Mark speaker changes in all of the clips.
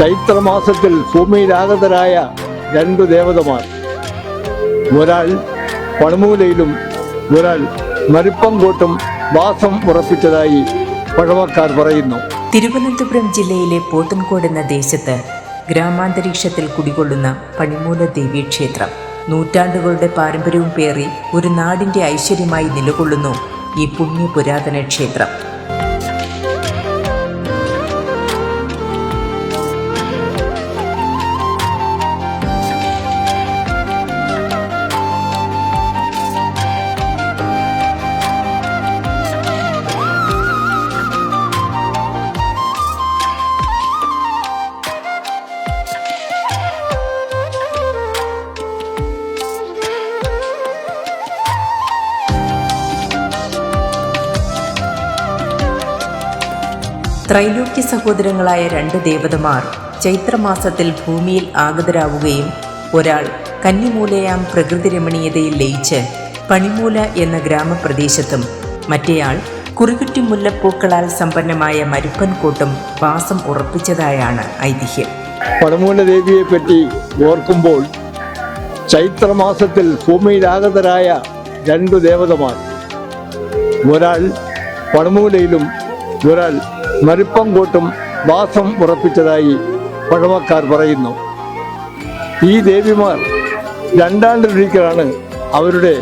Speaker 1: ചൈത്രമാസത്തിൽ ഭൂമിയിലാഗതരായ രണ്ടു ദേവതമാർ. ഒരാൾ പണമൂലയിലും ഒരാൾ മരുപ്പങ്കോട്ടും വാസം ഉറപ്പിച്ചതായി പഴമക്കാർ പറയുന്നു.
Speaker 2: തിരുവനന്തപുരം ജില്ലയിലെ പോത്തൻകോട് എന്ന ദേശത്ത് ഗ്രാമാന്തരീക്ഷത്തിൽ കുടികൊള്ളുന്ന പണിമൂല ദേവീ ക്ഷേത്രം നൂറ്റാണ്ടുകളുടെ പാരമ്പര്യവും പേറി ഒരു നാടിന്റെ ഐശ്വര്യമായി നിലകൊള്ളുന്നു ഈ പുണ്യ പുരാതന ക്ഷേത്രം. ത്രൈലോക്യ സഹോദരങ്ങളായ രണ്ട് ദേവതമാർ ചൈത്രമാസത്തിൽ ഭൂമിയിൽ ആഗതരാവുകയും ഒരാൾ കന്നിമൂലയാം പ്രകൃതി രമണീയതയിൽ ലയിച്ച് പണിമൂല എന്ന ഗ്രാമപ്രദേശത്തും മറ്റേയാൾ കുറുകുറ്റി മുല്ലപ്പൂക്കളാൽ സമ്പന്നമായ മരുപ്പൻകൂട്ടും വാസം ഉറപ്പിച്ചതായാണ് ഐതിഹ്യം.
Speaker 1: പണിമൂല ദേവിയെ പറ്റി ഓർക്കുമ്പോൾ ചൈത്രമാസത്തിൽ ഭൂമിയിലാഗതരായ രണ്ടു ദേവതമാർ ഒരാൾ പണിമൂലയിലും ഒരാൾ മരുപ്പങ്കോട്ടും വാസം ഉറപ്പിച്ചതായി പഴമക്കാർ പറയുന്നു. ഈ ദേവിമാർ രണ്ടാണ്ടൊരിക്കലാണ് അവരുടെ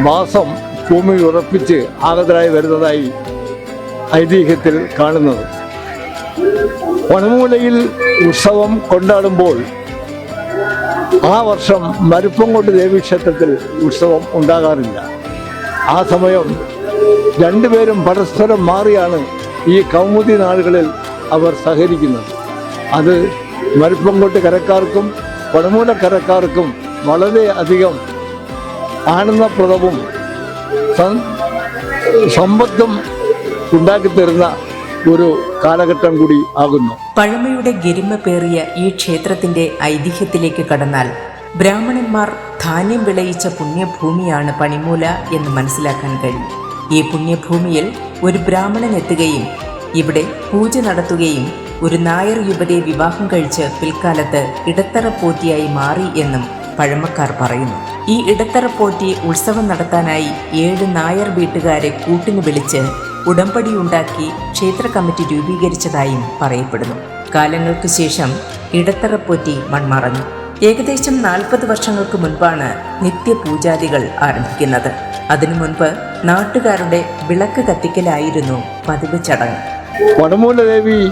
Speaker 1: വാസം ഭൂമിയിൽ ഉറപ്പിച്ച് ആഗതരായി വരുന്നതായി ഐതിഹ്യത്തിൽ കാണുന്നത്. പണമൂലയിൽ ഉത്സവം കൊണ്ടാടുമ്പോൾ ആ വർഷം മരുപ്പം കൊണ്ട് ദേവീക്ഷേത്രത്തിൽ ഉത്സവം ഉണ്ടാകാറില്ല. ആ സമയം രണ്ടുപേരും പരസ്പരം മാറിയാണ് ഈ കൗമുദി നാളുകളിൽ അവർ സഹകരിക്കുന്നത് അത് മരുപ്പംകോട്ട് കരക്കാർക്കും പടമൂലക്കരക്കാർക്കും വളരെയധികം ആനന്ദപ്രദവും സമ്പത്തും ഉണ്ടാക്കിത്തരുന്ന ഒരു കാലഘട്ടം കൂടി ആകുന്നു.
Speaker 2: പഴമയുടെ ഗരിമ പേറിയ ഈ ക്ഷേത്രത്തിന്റെ ഐതിഹ്യത്തിലേക്ക് കടന്നാൽ ബ്രാഹ്മണന്മാർ ധാന്യം വിളയിച്ച പുണ്യഭൂമിയാണ് പണിമൂല എന്ന് മനസ്സിലാക്കാൻ കഴിയും. ഈ പുണ്യഭൂമിയിൽ ഒരു ബ്രാഹ്മണൻ എത്തുകയും ഇവിടെ പൂജ നടത്തുകയും ഒരു നായർ യുവതിയെ വിവാഹം കഴിച്ച് പിൽക്കാലത്ത് ഇടത്തറ പോറ്റിയായി മാറി എന്നും പഴമക്കാർ പറയുന്നു. ഈ ഇടത്തറ പോറ്റി ഉത്സവം നടത്താനായി ഏഴ് നായർ വീട്ടുകാരെ കൂട്ടിന് വിളിച്ച് ഉടമ്പടിയുണ്ടാക്കി ക്ഷേത്ര കമ്മിറ്റി രൂപീകരിച്ചതായും പറയപ്പെടുന്നു. കാലങ്ങൾക്ക് ശേഷം ഇടത്തറപ്പോറ്റി മൺമറഞ്ഞു. ഏകദേശം നാൽപ്പത് വർഷങ്ങൾക്ക് മുൻപാണ് നിത്യപൂജാദികൾ ആരംഭിക്കുന്നത്. അതിനു മുൻപ് നാട്ടുകാരുടെ വിളക്ക് കത്തിക്കലായിരുന്നു പതിവ് ചടങ്ങ്.
Speaker 1: പണമൂല ദേവി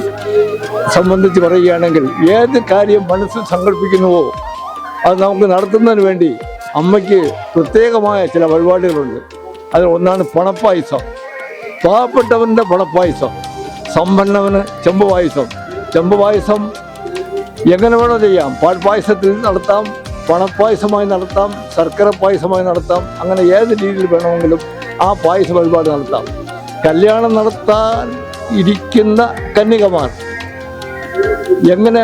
Speaker 1: സംബന്ധിച്ച് പറയുകയാണെങ്കിൽ ഏത് കാര്യം മനസ്സിൽ സങ്കല്പിക്കുന്നുവോ അത് നമുക്ക് നടത്തുന്നതിന് വേണ്ടി അമ്മയ്ക്ക് പ്രത്യേകമായ ചില വഴിപാടുകളുണ്ട്. അതിൽ ഒന്നാണ് പണപ്പായസം. പാവപ്പെട്ടവന്റെ പണപ്പായസം. സമ്പന്നവന് ചെമ്പ് പായസം. ചെമ്പ് പായസം എങ്ങനെ വേണോ ചെയ്യാം. പാൽപ്പായസത്തിൽ നടത്താം പണപ്പായസമായി നടത്താം ശർക്കര പായസമായി നടത്താം അങ്ങനെ ഏത് രീതിയിൽ വേണമെങ്കിലും ആ പായസ വഴിപാട് നടത്താം. കല്യാണം നടത്താൻ ഇരിക്കുന്ന കന്യകമാർ എങ്ങനെ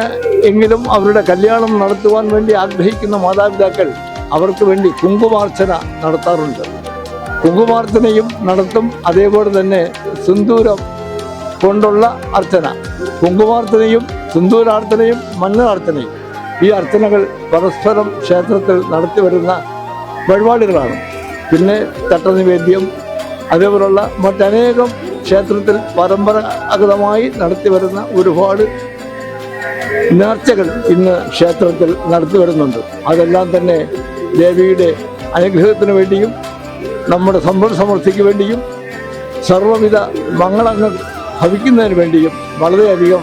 Speaker 1: എങ്കിലും അവരുടെ കല്യാണം നടത്തുവാൻ വേണ്ടി ആഗ്രഹിക്കുന്ന മാതാപിതാക്കൾ അവർക്ക് വേണ്ടി കുങ്കുമാർച്ചന നടത്താറുണ്ട്. കുങ്കുമാർച്ചനയും നടത്തും അതേപോലെ തന്നെ സിന്ദൂരം കൊണ്ടുള്ള അർച്ചന. കുങ്കുമാർച്ചനയും സിന്ദൂരാർച്ചനയും മണ്ണാർച്ചനയും ഈ അർച്ചനകൾ പരസ്പരം ക്ഷേത്രത്തിൽ നടത്തി വരുന്ന വഴിപാടുകളാണ്. പിന്നെ തട്ടനിവേദ്യം അതേപോലുള്ള മറ്റനേകം ക്ഷേത്രത്തിൽ പരമ്പരാഗതമായി നടത്തി വരുന്ന ഒരുപാട് നേർച്ചകൾ ഇന്ന് ക്ഷേത്രത്തിൽ നടത്തി വരുന്നുണ്ട് അതെല്ലാം തന്നെ ദേവിയുടെ അനുഗ്രഹത്തിന് വേണ്ടിയും നമ്മുടെ സമ്പൽ സമൃദ്ധിക്ക് വേണ്ടിയും സർവവിധ മംഗളങ്ങൾ ഭവിക്കുന്നതിന് വേണ്ടിയും വളരെയധികം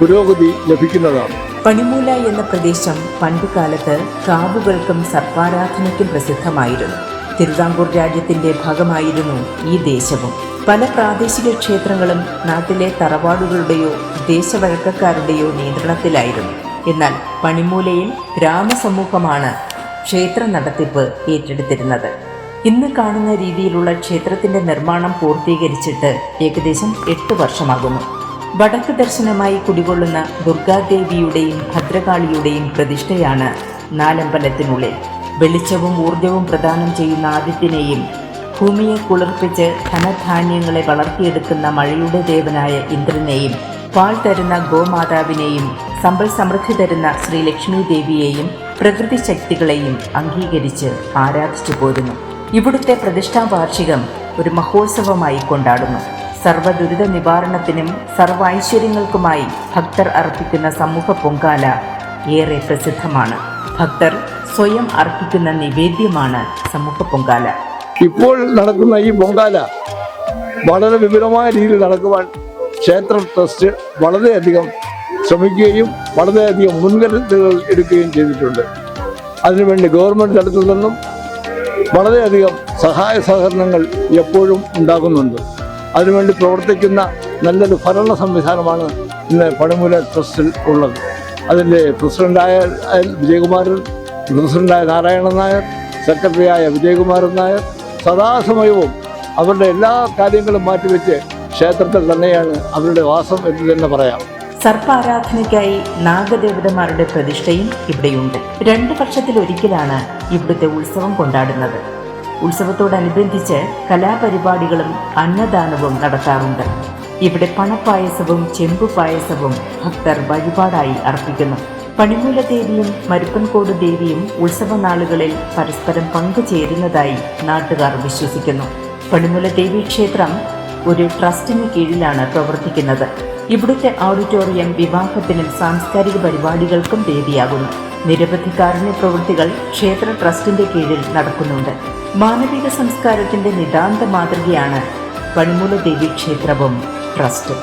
Speaker 1: പുരോഗതി ലഭിക്കുന്നതാണ്.
Speaker 2: പണിമൂല എന്ന പ്രദേശം പണ്ടുകാലത്ത് കാവുകൾക്കും സർപ്പാരാധനയ്ക്കും പ്രസിദ്ധമായിരുന്നു. തിരുവിതാംകൂർ രാജ്യത്തിന്റെ ഭാഗമായിരുന്നു ഈ ദേശവും. പല പ്രാദേശിക ക്ഷേത്രങ്ങളും നാട്ടിലെ തറവാടുകളുടെയോ ദേശവഴക്കക്കാരുടെയോ നിയന്ത്രണത്തിലായിരുന്നു. എന്നാൽ പണിമൂലയിൽ ഗ്രാമസമൂഹമാണ് ക്ഷേത്ര നടത്തിപ്പ് ഏറ്റെടുത്തിരുന്നത്. ഇന്ന് കാണുന്ന രീതിയിലുള്ള ക്ഷേത്രത്തിന്റെ നിർമ്മാണം പൂർത്തീകരിച്ചിട്ട് ഏകദേശം എട്ട് വർഷമാകുന്നു. വടക്ക് ദർശനമായി കുടികൊള്ളുന്ന ദുർഗാദേവിയുടെയും ഭദ്രകാളിയുടെയും പ്രതിഷ്ഠയാണ് നാലമ്പലത്തിനുള്ളിൽ. വെളിച്ചവും ഊർജവും പ്രദാനം ചെയ്യുന്ന ആദിത്യനെയും ഭൂമിയെ കുളിർപ്പിച്ച് ധനധാന്യങ്ങളെ വളർത്തിയെടുക്കുന്ന മഴയുടെ ദേവനായ ഇന്ദ്രനെയും പാൽ തരുന്ന ഗോമാതാവിനെയും സമ്പൽ സമൃദ്ധി തരുന്ന ശ്രീ ലക്ഷ്മി ദേവിയെയും പ്രകൃതി ശക്തികളെയും അംഗീകരിച്ച് ആരാധിച്ചു പോരുന്നു ഇവിടുത്തെ പ്രതിഷ്ഠാ വാർഷികം ഒരു മഹോത്സവമായി കൊണ്ടാടുന്നു. സർവ ദുരിത നിവാരണത്തിനും സർവ ഐശ്വര്യങ്ങൾക്കുമായി ഭക്തർ അർപ്പിക്കുന്ന സമൂഹ പൊങ്കാല ഏറെ പ്രസിദ്ധമാണ്. ഭക്തർ സ്വയം അർപ്പിക്കുന്ന നിവേദ്യമാണ് സമൂഹ പൊങ്കാല.
Speaker 1: ഇപ്പോൾ നടക്കുന്ന ഈ പൊങ്കാല വളരെ വിപുലമായ രീതിയിൽ നടക്കുവാൻ ക്ഷേത്ര ട്രസ്റ്റ് വളരെയധികം ശ്രമിക്കുകയും വളരെയധികം മുൻകരുതലുകൾ എടുക്കുകയും ചെയ്തിട്ടുണ്ട്. അതിനുവേണ്ടി ഗവൺമെന്റ് തലത്തിൽ നിന്നും വളരെയധികം സഹായ സഹകരണങ്ങൾ എപ്പോഴും ഉണ്ടാകുന്നുണ്ട്. അതിനുവേണ്ടി പ്രവർത്തിക്കുന്ന നല്ലൊരു ഭരണ സംവിധാനമാണ് ഇന്ന് പടമൂല ട്രസ്റ്റിൽ ഉള്ളത്. അതിന്റെ പ്രസിഡന്റായ വിജയകുമാരൻ പ്രസിഡന്റായ നാരായണൻ നായർ സെക്രട്ടറിയായ വിജയകുമാരൻ നായർ സദാസമയവും അവരുടെ എല്ലാ കാര്യങ്ങളും മാറ്റിവെച്ച് ക്ഷേത്രത്തിൽ തന്നെയാണ് അവരുടെ വാസം എന്ന് തന്നെ പറയാം.
Speaker 2: സർപ്പാരാധനയ്ക്കായി നാഗദേവതമാരുടെ പ്രതിഷ്ഠയും ഇവിടെയുണ്ട്. രണ്ട് വർഷത്തിലൊരിക്കലാണ് ഇവിടുത്തെ ഉത്സവം കൊണ്ടാടുന്നത്. ഉത്സവത്തോടനുബന്ധിച്ച് കലാപരിപാടികളും അന്നദാനവും നടത്താറുണ്ട്. ഇവിടെ പണപ്പായസവും ചെമ്പു പായസവും ഭക്തർ വഴിപാടായി അർപ്പിക്കുന്നു. പണിമൂല ദേവിയും മരുപ്പൻകോട് ദേവിയും ഉത്സവ നാളുകളിൽ പരസ്പരം പങ്കുചേരുന്നതായി നാട്ടുകാർ വിശ്വസിക്കുന്നു. പണിമൂല ദേവി ക്ഷേത്രം ഒരു ട്രസ്റ്റിന് കീഴിലാണ് പ്രവർത്തിക്കുന്നത്. ഇവിടുത്തെ ഓഡിറ്റോറിയം വിവാഹത്തിനും സാംസ്കാരിക പരിപാടികൾക്കും വേദിയാകുന്നു നിരവധി കാരുണ്യ പ്രവൃത്തികൾ ക്ഷേത്ര ട്രസ്റ്റിന്റെ കീഴിൽ നടക്കുന്നുണ്ട്. മാനവിക സംസ്കാരത്തിന്റെ നിതാന്ത മാതൃകയാണ് പണിമൂല ദേവി ക്ഷേത്രവും ട്രസ്റ്റും.